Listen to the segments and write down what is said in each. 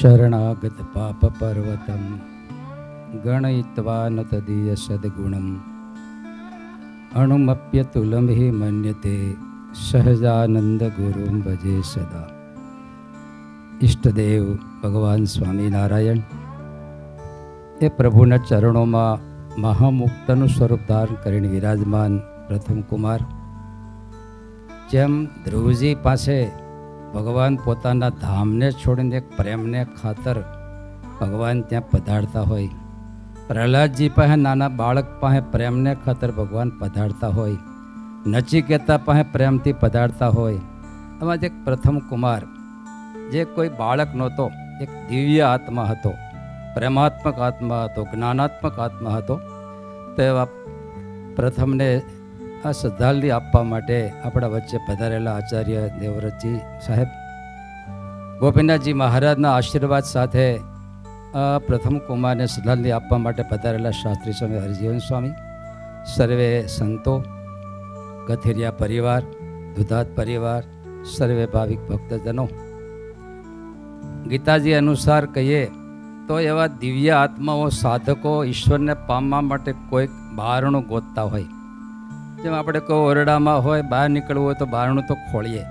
શરણાગત પાપ પર્વતમ ગણયિત્વા ન તદીય સદગુણમ અણુમપ્યતુલમ હિ મન્યતે સહજાનંદ ગુરુ ભજે સદા ઇષ્ટદેવ ભગવાન સ્વામિનારાયણ એ પ્રભુના ચરણોમાં મહામુક્તનું સ્વરૂપ ધારણ કરીને વિરાજમાન પ્રથમ કુમાર જેમ ધ્રુવજી પાસે ભગવાન પોતાના ધામને છોડીને એક પ્રેમને ખાતર ભગવાન ત્યાં પધારતા હોય. પ્રહલાદજી પાસે નાના બાળક પાસે પ્રેમને ખાતર ભગવાન પધારતા હોય. નચિકેતા પાસે પ્રેમથી પધારતા હોય. એમાં એક પ્રથમ કુમાર, જે કોઈ બાળક નહોતો, એક દિવ્ય આત્મા હતો. પ્રેમાત્મક આત્મા હતો, જ્ઞાનાત્મક આત્મા હતો. તો એવા પ્રથમને આ શ્રદ્ધાંજલિ આપવા માટે આપણા વચ્ચે પધારેલા આચાર્ય દેવવ્રતજી સાહેબ. ગોપીનાથજી મહારાજના આશીર્વાદ સાથે આ પ્રથમ કુમારને શ્રદ્ધાંજલિ આપવા માટે પધારેલા શાસ્ત્રી સ્વામી હરિજીવન સ્વામી, સર્વે સંતો, ગથેરિયા પરિવાર, દુધાત પરિવાર, સર્વે ભાવિક ભક્તજનો. ગીતાજી અનુસાર કહીએ તો એવા દિવ્ય આત્માઓ સાધકો ઈશ્વરને પામવા માટે કોઈક બહારણું ગોતતા હોય. જેમ આપણે કહો ઓરડામાં હોય, બહાર નીકળવું હોય તો બહારણું તો ખોળીએ.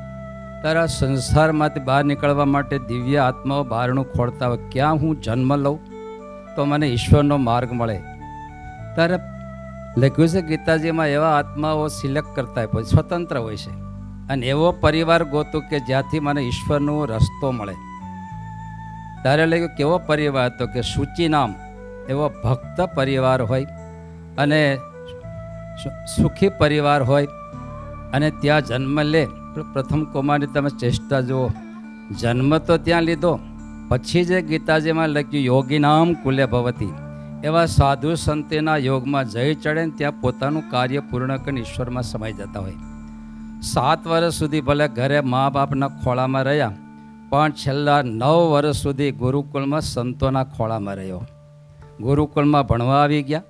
ત્યારે આ સંસારમાંથી બહાર નીકળવા માટે દિવ્ય આત્માઓ બહારણું ખોળતા હોય, ક્યાં હું જન્મ લઉં? તો મને ઈશ્વરનો માર્ગ મળે. ત્યારે લખ્યું છે ગીતાજીમાં એવા આત્માઓ સિલેક્ટ કરતા હોય સ્વતંત્ર હોય છે. અને એવો પરિવાર ગોતું કે જ્યાંથી મને ઈશ્વરનો રસ્તો મળે. ત્યારે લખ્યું કેવો પરિવાર હતો કે સૂચિ નામ એવો ભક્ત પરિવાર હોય. અને સુખી પરિવાર હોય અને ત્યાં જન્મ લે. પ્રથમ કુમારની તમે ચેષ્ટા જુઓ. જન્મ તો ત્યાં લીધો, પછી જે ગીતાજીમાં લખ્યું યોગી નામ કુલે ભવતી. એવા સાધુ સંતેના યોગમાં જઈ ચડે ને ત્યાં પોતાનું કાર્ય પૂર્ણ કરીને ઈશ્વરમાં સમાઈ જતા હોય. સાત વર્ષ સુધી ભલે ઘરે મા બાપના ખોળામાં રહ્યા, પણ છેલ્લા નવ વર્ષ સુધી ગુરુકુળમાં સંતોના ખોળામાં રહ્યો. ગુરુકુળમાં ભણવા આવી ગયા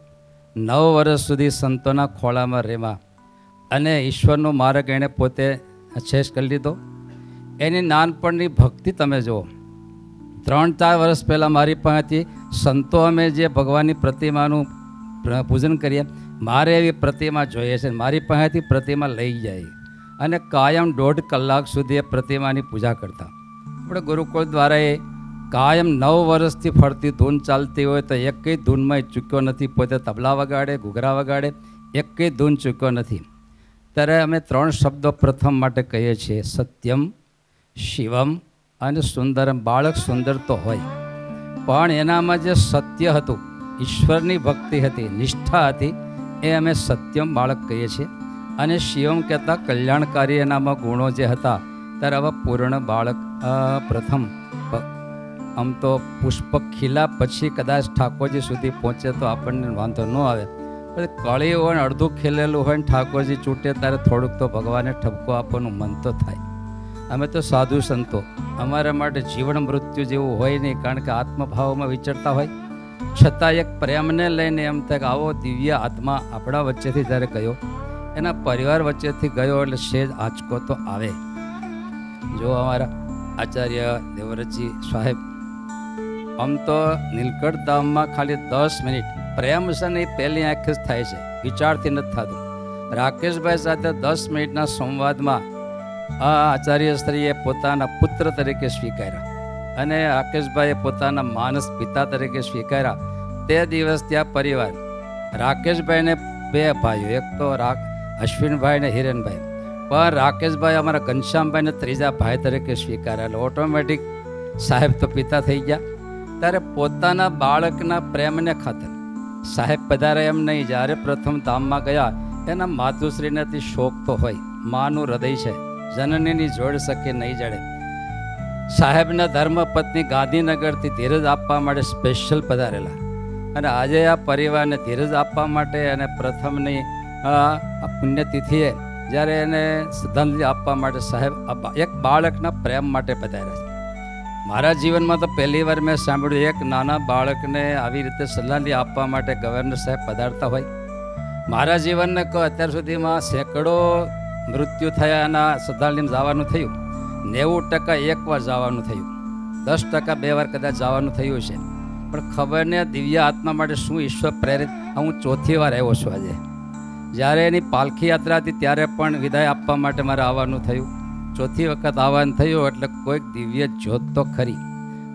નવ વર્ષ સુધી સંતોના ખોળામાં રહેવા અને ઈશ્વરનો માર્ગ એણે પોતે શેષ કરી લીધો. એની નાનપણની ભક્તિ તમે જુઓ. ત્રણ ચાર વર્ષ પહેલાં મારી પાસેથી સંતો અમે જે ભગવાનની પ્રતિમાનું પૂજન કરીએ, મારે એવી પ્રતિમા જોઈએ છે. મારી પાસેથી પ્રતિમા લઈ જાય અને કાયમ દોઢ કલાક સુધી એ પ્રતિમાની પૂજા કરતા. આપણે ગુરુકુળ દ્વારા એ કાયમ નવ વર્ષથી ફરતી ધૂન ચાલતી હોય તો એકેય ધૂનમાં ચૂક્યો નથી. પોતે તબલા વગાડે, ઘૂઘરા વગાડે, એકેય ધૂન ચૂક્યો નથી. ત્યારે અમે ત્રણ શબ્દો પ્રથમ માટે કહીએ છીએ, સત્યમ, શિવમ અને સુંદરમ. બાળક સુંદર તો હોય, પણ એનામાં જે સત્ય હતું, ઈશ્વરની ભક્તિ હતી, નિષ્ઠા હતી, એ અમે સત્યમ બાળક કહીએ છીએ. અને શિવમ કહેતા, કલ્યાણકારી એનામાં ગુણો જે હતા, ત્યારે આવા પૂર્ણ બાળક પ્રથમ આમ તો પુષ્પ ખીલા પછી કદાચ ઠાકોરજી સુધી પહોંચે તો આપણને વાંધો ન આવે. પણ કળી હોય ને, અડધું ખીલેલું હોય ને, ઠાકોરજી ચૂંટે ત્યારે થોડુંક તો ભગવાને ઠપકો આપવાનું મન તો થાય. અમે તો સાધુ સંતો. અમારા માટે જીવન મૃત્યુ જેવું હોય નહીં, કારણ કે આત્મભાવમાં વિચરતા હોય. છતાં એક પ્રેમને લઈને એમ થાય કે આવો દિવ્ય આત્મા આપણા વચ્ચેથી જ્યારે ગયો, એના પરિવાર વચ્ચેથી ગયો એટલે સેજ આંચકો તો આવે. જો અમારા આચાર્ય દેવરજી સાહેબ આમ તો નીલકંઠ ધામમાં ખાલી દસ મિનિટ પ્રેમ છે એ પહેલી આંખે જ થાય છે. વિચારથી નથી થતું. રાકેશભાઈ સાથે દસ મિનિટના સંવાદમાં આ આચાર્ય શ્રીએ પોતાના પુત્ર તરીકે સ્વીકાર્યા અને રાકેશભાઈએ પોતાના માનસ પિતા તરીકે સ્વીકાર્યા. તે દિવસ ત્યાં પરિવાર. રાકેશભાઈને બે ભાઈઓ, એક તો રાક, અશ્વિનભાઈ ને હિરેનભાઈ. પણ રાકેશભાઈ અમારા ઘનશ્યામભાઈને ત્રીજા ભાઈ તરીકે સ્વીકાર્યા એટલે ઓટોમેટિક સાહેબ તો પિતા થઈ ગયા. ત્યારે પોતાના બાળકના પ્રેમને ખાતર સાહેબ પધારે એમ નહીં, જ્યારે પ્રથમ ધામમાં ગયા, એના માતુશ્રીનેથી શોક તો હોય, માનું હૃદય છે, જનનીની જોડ શકે નહીં જડે. સાહેબના ધર્મપત્ની ગાંધીનગરથી ધીરજ આપવા માટે સ્પેશિયલ પધારેલા. અને આજે આ પરિવારને ધીરજ આપવા માટે અને પ્રથમની આ પુણ્યતિથિએ જ્યારે એને શ્રદ્ધાંજલિ આપવા માટે સાહેબ એક બાળકના પ્રેમ માટે પધાર્યા છે. મારા જીવનમાં તો પહેલી વાર મેં સાંભળ્યું એક નાના બાળકને આવી રીતે શ્રદ્ધાંજલિ આપવા માટે ગવર્નર સાહેબ પધારતા હોય. મારા જીવનને કહો અત્યાર સુધીમાં સેંકડો મૃત્યુ થયા એના જવાનું થયું. નેવું ટકા એકવાર જવાનું થયું. દસ ટકા બે વાર કદાચ જવાનું થયું છે. પણ ખબર ને દિવ્ય આત્મા માટે શું ઈશ્વર પ્રેરિત? હું ચોથી વાર આવ્યો છું આજે. જ્યારે એની પાલખી યાત્રા હતી ત્યારે પણ વિદાય આપવા માટે મારે આવવાનું થયું. ચોથી વખત આવવાનું થયું એટલે કોઈક દિવ્ય જ્યોત તો ખરી.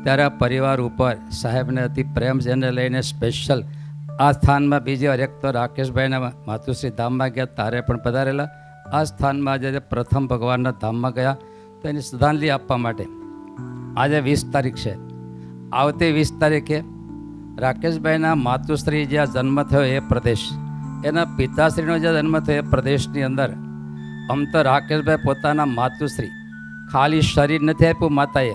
ત્યારે પરિવાર ઉપર સાહેબને અતિ પ્રેમ જેને લઈને સ્પેશિયલ આ સ્થાનમાં બીજી વાર એક તો રાકેશભાઈના માતુશ્રી ધામમાં ગયા, તારે પણ પધારેલા. આ સ્થાનમાં આજે પ્રથમ ભગવાનના ધામમાં ગયા, તો એની શ્રદ્ધાંજલિ આપવા માટે. આજે વીસ તારીખ છે. આવતી વીસ તારીખે રાકેશભાઈના માતુશ્રી જ્યાં જન્મ થયો એ પ્રદેશ, એના પિતાશ્રીનો જ્યાં જન્મ થયો એ પ્રદેશની અંદર આમ તો રાકેશભાઈ પોતાના માતુશ્રી. ખાલી શરીર નથી આપ્યું માતાએ.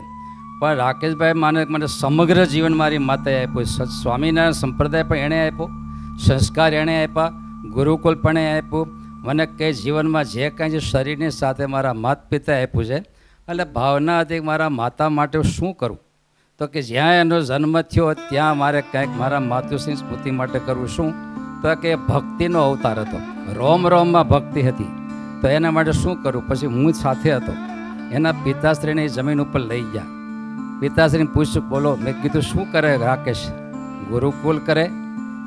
પણ રાકેશભાઈ માને મને સમગ્ર જીવન મારી માતાએ આપ્યું. સ્વામિનારાયણ સંપ્રદાય પણ એણે આપ્યો. સંસ્કાર એણે આપ્યા. ગુરુકુલ પણ એ આપ્યું. મને કંઈ જીવનમાં જે કાંઈ શરીરની સાથે મારા માત પિતાએ આપ્યું છે, એટલે ભાવના હતી મારા માતા માટે શું કરું? તો કે જ્યાં એનો જન્મ થયો ત્યાં મારે કંઈક મારા માતુશ્રી સ્મૃતિ માટે કરવું. શું? તો કે ભક્તિનો અવતાર હતો. રોમ રોમમાં ભક્તિ હતી. તો એના માટે શું કરું? પછી હું જ સાથે હતો. એના પિતાશ્રીને એ જમીન ઉપર લઈ ગયા. પિતાશ્રીને પૂછ્યું, બોલો, મેં કીધું, શું કરે રાકેશ? ગુરુકુલ કરે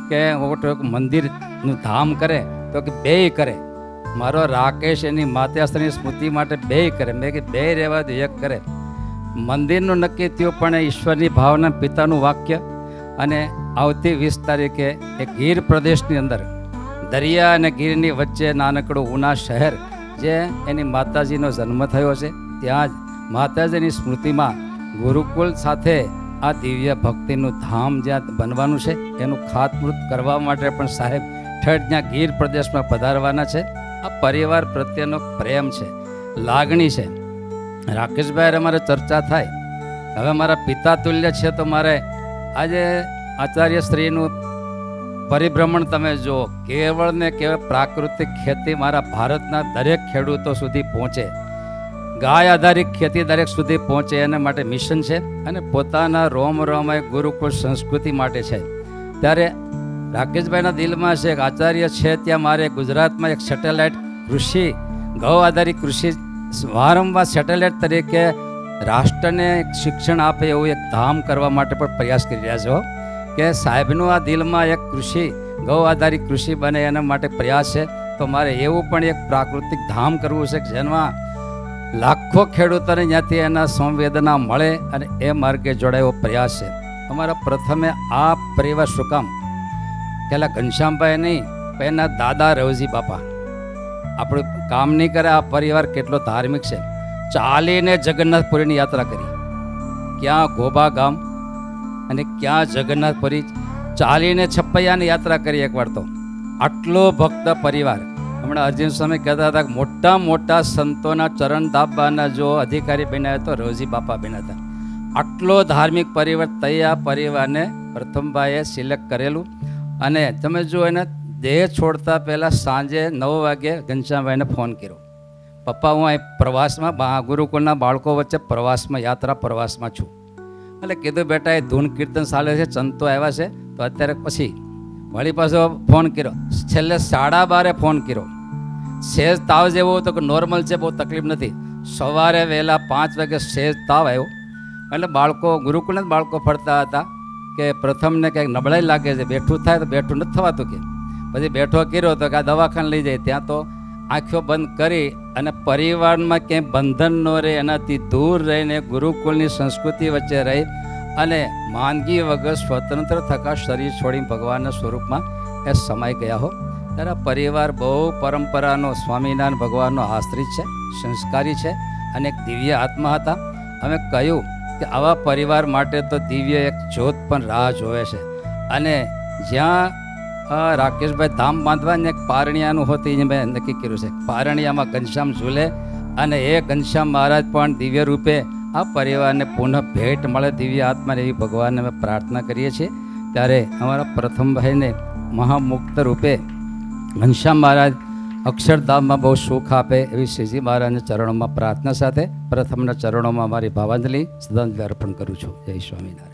કે મંદિરનું ધામ કરે? તો કે બેય કરે. મારો રાકેશ એની માતાશ્રીની સ્મૃતિ માટે બેય કરે. મેં કે બે રહેવા દે, એક કરે. મંદિરનું નક્કી થયું, પણ ઈશ્વરની ભાવના પિતાનું વાક્ય. અને આવતી વીસ તારીખે એ ગીર પ્રદેશની અંદર દરિયા અને ગીરની વચ્ચે નાનકડું ઉના શહેર જે એની માતાજીનો જન્મ થયો છે, ત્યાં જ માતાજીની સ્મૃતિમાં ગુરુકુલ સાથે આ દિવ્ય ભક્તિનું ધામ જ્યાં બનવાનું છે, એનું ખાતમુહૂર્ત કરવા માટે પણ સાહેબ ઠેઠ જ્યાં ગીર પ્રદેશમાં પધારવાના છે. આ પરિવાર પ્રત્યેનો પ્રેમ છે, લાગણી છે. રાકેશભાઈ, અમારે ચર્ચા થાય. હવે મારા પિતા તુલ્ય છે તો મારે આજે આચાર્ય શ્રીનું પરિભ્રમણ તમે જુઓ, કેવળ ને કેવળ પ્રાકૃતિક ખેતી મારા ભારતના દરેક ખેડૂતો સુધી પહોંચે. ગાય આધારિત ખેતી દરેક સુધી પહોંચે એના માટે મિશન છે અને પોતાના રોમ રોમય ગુરુકુળ સંસ્કૃતિ માટે છે. ત્યારે રાકેશભાઈના દિલમાં છે એક આચાર્ય છે, ત્યાં મારે ગુજરાતમાં એક સેટેલાઇટ કૃષિ, ગૌ આધારિત કૃષિ વારંવાર સેટેલાઇટ તરીકે રાષ્ટ્રને શિક્ષણ આપે એવું એક ધામ કરવા માટે પણ પ્રયાસ કરી રહ્યા છો કે સાહેબનું આ દિલમાં એક કૃષિ ગૌ આધારિત કૃષિ બને એના માટે પ્રયાસ છે. તો મારે એવું પણ એક પ્રાકૃતિક ધામ કરવું છે જેમાં લાખો ખેડૂતોને ત્યાંથી એના સંવેદના મળે અને એ માર્ગે જોડાયો પ્રયાસ છે. અમારા પ્રથમે આ પરિવાર શું કામ? પહેલાં ઘનશ્યામભાઈ નહીં એના દાદા રવજી બાપા. આપણું કામ નહીં કરે, આ પરિવાર કેટલો ધાર્મિક છે. ચાલીને જગન્નાથપુરીની યાત્રા કરી. ક્યાં ગોબા ગામ અને ક્યાં જગન્નાથપુરી ચાલીને છપ્પૈયાની યાત્રા કરી એકવાર તો. આટલો ભક્ત પરિવાર. હમણાં અર્જુન સ્વામી કહેતા હતા કે મોટા મોટા સંતોના ચરણ દાબવાના જો અધિકારી બન્યા તો રોજી બાપા બન્યા હતા. આટલો ધાર્મિક પરિવાર તૈયાર પરિવારને પ્રથમભાઈએ સિલેક્ટ કરેલું. અને તમે જો એને દેહ છોડતા પહેલાં સાંજે નવ વાગે ઘનશ્યામભાઈને ફોન કર્યો. પપ્પા, હું અહીં પ્રવાસમાં ગુરુકુળના બાળકો વચ્ચે પ્રવાસમાં, યાત્રા પ્રવાસમાં છું. એટલે કીધું, બેટા, એ ધૂન કીર્તન ચાલે છે સંતો આવ્યા છે. તો અત્યારે પછી વળી પાછો ફોન કર્યો. છેલ્લે સાડા બારે ફોન કર્યો. સેજ તાવ જેવો તો કે નોર્મલ છે, બહુ તકલીફ નથી. સવારે વહેલા પાંચ વાગે સેજ તાવ આવ્યો. એટલે બાળકો ગુરુકુળ બાળકો ફરતા હતા કે પ્રથમને કંઈક નબળાઈ લાગે છે, બેઠું થાય તો બેઠું નથી થવાતું કે. પછી બેઠો કર્યો તો કે આ દવાખાને લઈ જાય, ત્યાં તો આંખો બંધ કરી અને પરિવારમાં ક્યાંય બંધન ન રહે, એનાથી દૂર રહીને ગુરુકુળની સંસ્કૃતિ વચ્ચે રહી અને માંદગી વગર સ્વતંત્ર થકા શરીર છોડી ભગવાનના સ્વરૂપમાં એ સમાઈ ગયા હો. ત્યારે પરિવાર બહુ પરંપરાનો, સ્વામિનારાયણ ભગવાનનો આશ્રિત છે, સંસ્કારી છે અને એક દિવ્ય આત્મા હતા. અમે કહ્યું કે આવા પરિવાર માટે તો દિવ્ય એક જ્યોત પણ રાહ જોવે છે અને જ્યાં અ, રાકેશભાઈ ધામ બાંધવાને એક પારણિયાનું હોતી મેં નક્કી કર્યું છે. પારણિયામાં ઘનશ્યામ ઝૂલે અને એ ઘનશ્યામ મહારાજ પણ દિવ્ય રૂપે આ પરિવારને પુનઃ ભેટ મળે દિવ્ય આત્માને એવી ભગવાનને અમે પ્રાર્થના કરીએ છીએ. ત્યારે અમારા પ્રથમ ભાઈને મહામુક્ત રૂપે ઘનશ્યામ મહારાજ અક્ષરધામમાં બહુ સુખ આપે એવી શ્રીજી મહારાજના ચરણોમાં પ્રાર્થના સાથે પ્રથમના ચરણોમાં મારી ભાવાંજલિ શ્રદ્ધાંજલિ અર્પણ કરું છું. જય સ્વામિનારાયણ.